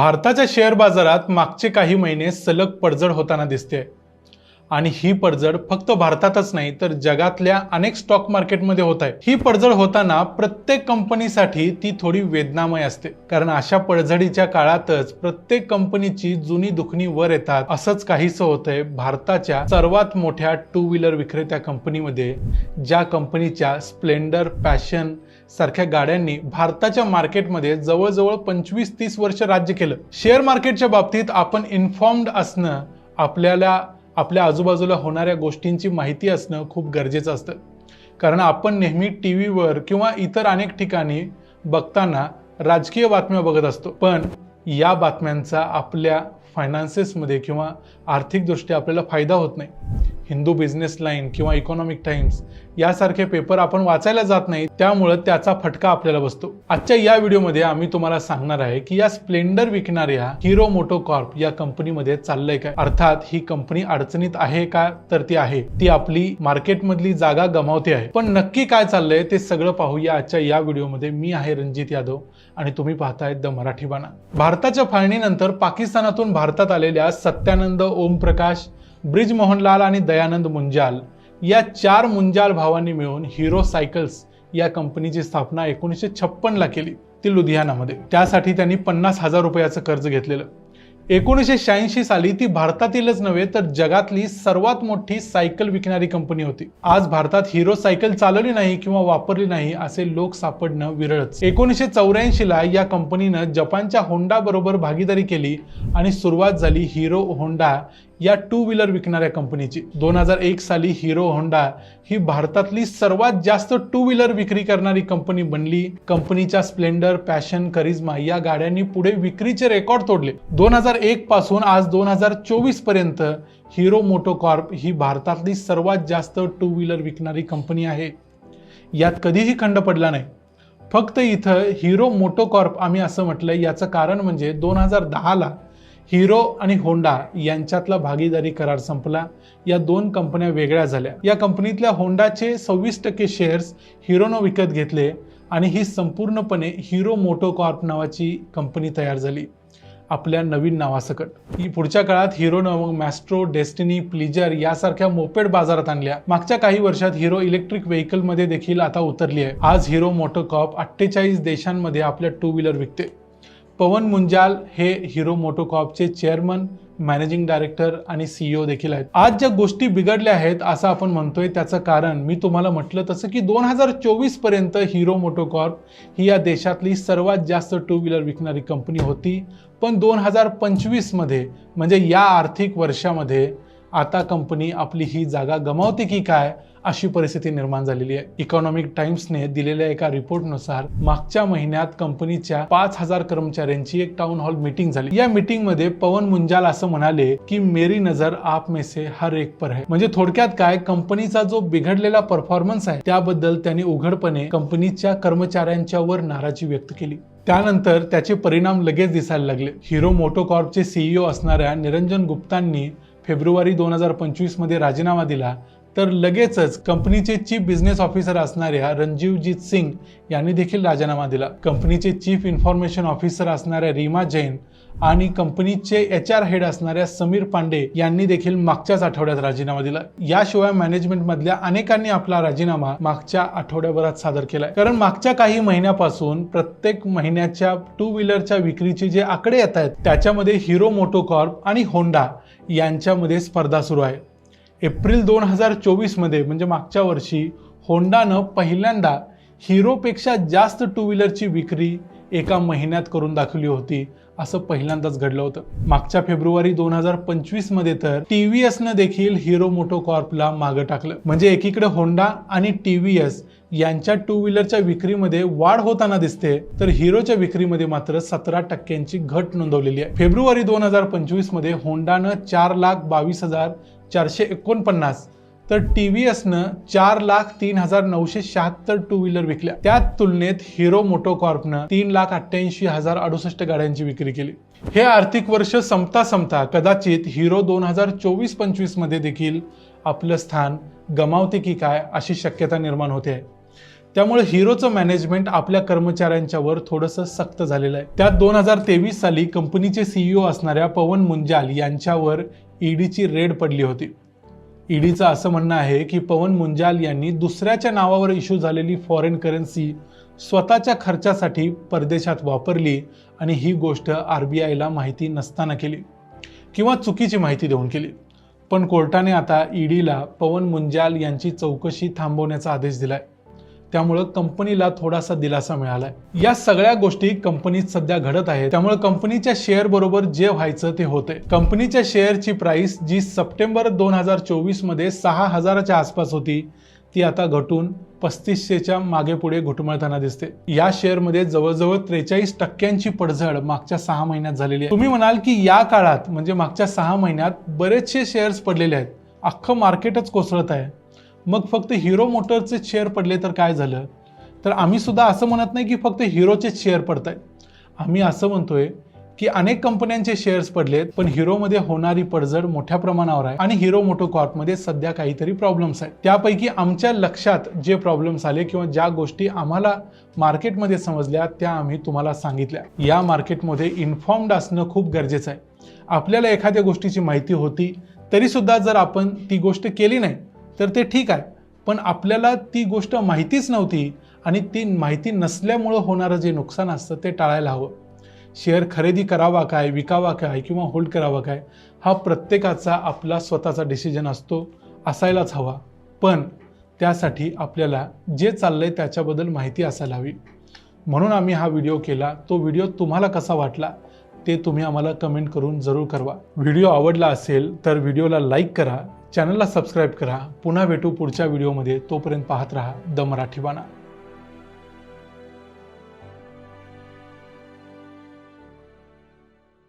भारताच्या शेअर बाजारात मागचे काही महिने सलग पडझड होताना दिसते आणि ही पडझड फक्त भारतातच नाही तर जगातल्या अनेक स्टॉक मार्केटमध्ये होत आहे ही पडझड होताना प्रत्येक कंपनीसाठी ती थोडी वेदनामय असते. कारण अशा पडझडीच्या काळातच प्रत्येक कंपनीची जुनी दुखणी वर येतात. असंच काहीसं होतंय भारताच्या सर्वात मोठ्या टू व्हीलर विक्रेत्या कंपनीमध्ये ज्या कंपनीच्या स्प्लेंडर पॅशन सारख्या गाड्यांनी भारताच्या मार्केटमध्ये जवळजवळ पंचवीस तीस वर्ष राज्य केलं. शेअर मार्केटच्या बाबतीत आपण इन्फॉर्म्ड असणं आपल्याला आपल्या आजूबाजूला होणाऱ्या गोष्टींची माहिती असणं खूप गरजेचं असतं. कारण आपण नेहमी टी व्हीवर किंवा इतर अनेक ठिकाणी बघताना राजकीय बातम्या बघत असतो. पण या बातम्यांचा आपल्या फायनान्सेसमध्ये किंवा आर्थिकदृष्ट्या आपल्याला फायदा होत नाही. हिंदू बिझनेस लाईन किंवा इकॉनॉमिक टाइम्स यासारखे पेपर आपण वाचायला जात नाही त्यामुळं त्याचा फटका आपल्याला बसतो. आजच्या या व्हिडिओमध्ये आम्ही तुम्हाला सांगणार आहे की या स्प्लेंडर विकणाऱ्या हिरो मोटो कॉर्प या कंपनीमध्ये चाललंय काय? अर्थात ही कंपनी अडचणीत आहे का? तर ती आहे. ती आपली मार्केटमधली जागा गमावते आहे. पण नक्की काय चाललंय ते सगळं पाहूया आजच्या या व्हिडिओमध्ये. मी आहे रणजित यादव आणि तुम्ही पाहतायत द मराठी बाणा. भारताच्या फाळणीनंतर पाकिस्तानातून भारतात आलेल्या सत्यानंद ओमप्रकाश ब्रिज मोहनलाल आणि दयानंद मुंजाल या चार मुंजाल भावांनी मिळून हिरो सायकल्स या कंपनीची स्थापना एकोणीसशे छप्पनला केली ती लुधियानामध्ये. त्यासाठी त्यांनी पन्नास हजार रुपयाचं कर्ज घेतलेलं. एकोणीसशे शहाऐंशी साली ती भारतातीलच नव्हे तर जगातली सर्वात मोठी सायकल विकणारी कंपनी होती. आज भारतात हिरो सायकल चालवली नाही किंवा वापरली नाही असे लोक सापडणं विरळच. एकोणीसशे चौऱ्याऐंशी ला या कंपनीनं जपानच्या होंडा बरोबर भागीदारी केली आणि सुरुवात झाली हिरो होंडा या टू व्हीलर विकणाऱ्या कंपनीची दोन हजार एक साली हिरो होंडा ही भारतातली सर्वात जास्त टू व्हीलर विक्री करणारी कंपनी बनली. कंपनीच्या स्प्लेंडर पॅशन करिझ्मा या गाड्यांनी पुढे विक्रीचे रेकॉर्ड तोडले. दोन हजार एक पासून आज दोन हजार चोवीसपर्यंत हिरो मोटोकॉर्प ही भारतातली सर्वात जास्त टू व्हीलर विकणारी कंपनी आहे. यात कधीही खंड पडला नाही. फक्त इथं हिरो मोटोकॉर्प आम्ही असं म्हटलं याचं कारण म्हणजे दोन हजार दहाला हिरो आणि होंडा यांच्यातला भागीदारी करार संपला. या दोन कंपन्या वेगळ्या झाल्या. या कंपनीतल्या होंडाचे सव्वीस टक्के शेअर्स हिरोनं विकत घेतले आणि ही संपूर्णपणे हिरो मोटो कॉर्प नावाची कंपनी तयार झाली. आपल्या नवीन नावासकट. ही पुढच्या काळात हिरोनं मग मॅस्ट्रो डेस्टिनी प्लिजर यासारख्या मोपेड बाजारात आणल्या. मागच्या काही वर्षात हिरो इलेक्ट्रिक व्हेकलमध्ये देखील आता उतरली आहे. आज हिरो मोटोकॉप अठ्ठेचाळीस देशांमध्ये आपल्या टू व्हीलर विकते. पवन मुंजाल हे हिरो मोटोकॉपचे चेअरमन मॅनेजिंग डायरेक्टर आणि सीईओ देखील आहेत. आज ज्या गोष्टी बिघडल्या आहेत असं आपण म्हणतोय त्याचं कारण मी तुम्हाला म्हटलं तसं की दोन हजार चोवीसपर्यंत हिरो मोटोकॉर्प ही या देशातली सर्वात जास्त टू व्हीलर विकणारी कंपनी होती. पण दोन हजार पंचवीसमध्ये म्हणजे या आर्थिक वर्षामध्ये आता कंपनी आपली ही जागा गमावते की काय अशी परिस्थिती निर्माण झालेली आहे. इकॉनॉमिक टाइम्सने दिलेल्या एका रिपोर्टनुसार मागच्या महिन्यात कंपनीच्या पाच हजार कर्मचाऱ्यांची एक टाउन हॉल मीटिंग झाली. या मीटिंगमध्ये पवन मुंजाल असं म्हणाले की मेरी नजर आप में से हर एक पर है. म्हणजे थोडक्यात काय कंपनीचा जो बिघडलेला परफॉर्मन्स आहे त्याबद्दल त्यांनी उघडपणे कंपनीच्या कर्मचाऱ्यांच्या वर नाराजी व्यक्त केली. त्यानंतर त्याचे परिणाम लगेच दिसायला लागले. हिरो मोटोकॉर्पचे सीईओ असणाऱ्या निरंजन गुप्तांनी फेब्रुवारी दोन हजार पंचवीसमध्ये राजीनामा दिला तर लगेचच कंपनीचे चीफ बिझनेस ऑफिसर असणाऱ्या रणजीवजीत सिंग यांनी देखील राजीनामा दिला. कंपनीचे चीफ इन्फॉर्मेशन ऑफिसर असणाऱ्या रीमा जैन आणि कंपनीचे एच आर हेड असणाऱ्या समीर पांडे यांनी देखील मागच्याच आठवड्यात राजीनामा दिला. याशिवाय मॅनेजमेंट मधल्या अनेकांनी आपला राजीनामा मागच्या आठवड्याभरात सादर केलाय. कारण मागच्या काही महिन्यापासून प्रत्येक महिन्याच्या टू व्हीलरच्या विक्रीचे जे आकडे येत आहेत त्याच्यामध्ये हिरो मोटोकॉर्प आणि होंडा यांच्यामध्ये स्पर्धा सुरू आहे. एप्रिल दोन हजार चोवीसमध्ये म्हणजे मागच्या वर्षी होंडानं पहिल्यांदा हिरोपेक्षा जास्त टू व्हीलरची विक्री एका महिन्यात करून दाखवली होती. असं पहिल्यांदाच घडलं होतं. मागच्या फेब्रुवारी दोन हजार पंचवीसमध्ये तर टी व्ही एसनं देखील हिरो मोटो कॉर्पला मागं टाकलं. म्हणजे एकीकडे होंडा आणि टी व्ही एस यांच्या टू व्हीलरच्या विक्रीमध्ये वाढ होताना दिसते तर हिरोच्या विक्रीमध्ये मात्र सतरा टक्क्यांची घट नोंदवलेली आहे. फेब्रुवारी दोन हजार पंचवीसमध्ये होंडानं चार लाख बावीस हजार चारशे एकोणपन्नास. तर टी व्ही एसनं चार लाख तीन हजार नऊशे शहात्तर टू व्हीलर विकल्या. त्या तुलनेत हिरो मोटोकॉर्पनं तीन लाख अठ्ठ्याऐंशी हजार अडुसष्ट गाड्यांची विक्री केली. हे आर्थिक वर्ष संपता संपता कदाचित हिरो दोन हजार चोवीस पंचवीसमध्ये देखील आपलं स्थान गमावते की काय अशी शक्यता निर्माण होते. आहे त्यामुळे हिरोचं मॅनेजमेंट आपल्या कर्मचाऱ्यांच्यावर थोडंसं सक्त झालेलं आहे. त्यात दोन हजार तेवीस साली कंपनीचे सीईओ असणाऱ्या पवन मुंजाल यांच्यावर ईडीची रेड पडली होती. ईडीचं असं म्हणणं आहे की पवन मुंजाल यांनी दुसऱ्याच्या नावावर इश्यू झालेली फॉरेन करन्सी स्वतःच्या खर्चासाठी परदेशात वापरली आणि ही गोष्ट आर बी आयला माहिती नसताना केली किंवा चुकीची माहिती देऊन केली. पण कोर्टाने आता ईडीला पवन मुंजाल यांची चौकशी थांबवण्याचा आदेश दिलाय. त्यामुळं कंपनीला थोडासा दिलासा मिळालाय. या सगळ्या गोष्टी कंपनीत सध्या घडत आहेत. त्यामुळे कंपनीच्या शेअर बरोबर जे व्हायचं ते होते कंपनीच्या शेअरची प्राइस जी सप्टेंबर दोन हजार चोवीसमध्ये सहा हजाराच्या आसपास होती ती आता घटून पस्तीसशेच्या मागे पुढे घुटमळताना दिसते. या शेअरमध्ये जवळजवळ त्रेचाळीस टक्क्यांची पडझड मागच्या सहा महिन्यात झालेली आहे. तुम्ही म्हणाल की या काळात म्हणजे मागच्या सहा महिन्यात बरेचसे शेअर्स पडलेले आहेत. अख्खं मार्केटच कोसळत आहे. मग फक्त हिरो मोटरचे शेअर पडले तर काय झालं? तर आम्ही सुद्धा असं म्हणत नाही की फक्त हिरोचेच शेअर पडत आहेत आम्ही असं म्हणतोय की अनेक कंपन्यांचे शेअर्स पडलेत पण हिरोमध्ये होणारी पडझड मोठ्या प्रमाणावर आहे आणि हिरो मोटो कॉर्पमध्ये सध्या काहीतरी प्रॉब्लेम्स आहेत. त्यापैकी आमच्या लक्षात जे प्रॉब्लेम्स आले किंवा ज्या गोष्टी आम्हाला मार्केटमध्ये समजल्या त्या आम्ही तुम्हाला सांगितल्या. या मार्केटमध्ये इन्फॉर्म्ड असणं खूप गरजेचं आहे. आपल्याला एखाद्या गोष्टीची माहिती होती तरीसुद्धा जर आपण ती गोष्ट केली नाही तर ते ठीक आहे. पण आपल्याला ती गोष्ट माहितीच नव्हती आणि ती माहिती नसल्यामुळं होणारं जे नुकसान असतं ते टाळायला हवं. शेअर खरेदी करावा काय विकावा काय किंवा होल्ड करावा काय हा प्रत्येकाचा आपला स्वतःचा डिसिजन असतो असायलाच हवा. पण त्यासाठी आपल्याला जे चाललंय त्याच्याबद्दल माहिती असायला हवी. म्हणून आम्ही हा व्हिडिओ केला. तो व्हिडिओ तुम्हाला कसा वाटला ते तुम्ही आम्हाला कमेंट करून जरूर करवा व्हिडिओ आवडला असेल तर व्हिडिओला लाईक करा. चॅनलला सबस्क्राईब करा. पुन्हा भेटू पुढच्या व्हिडिओमध्ये. तोपर्यंत पाहत राहा द मराठी बाणा.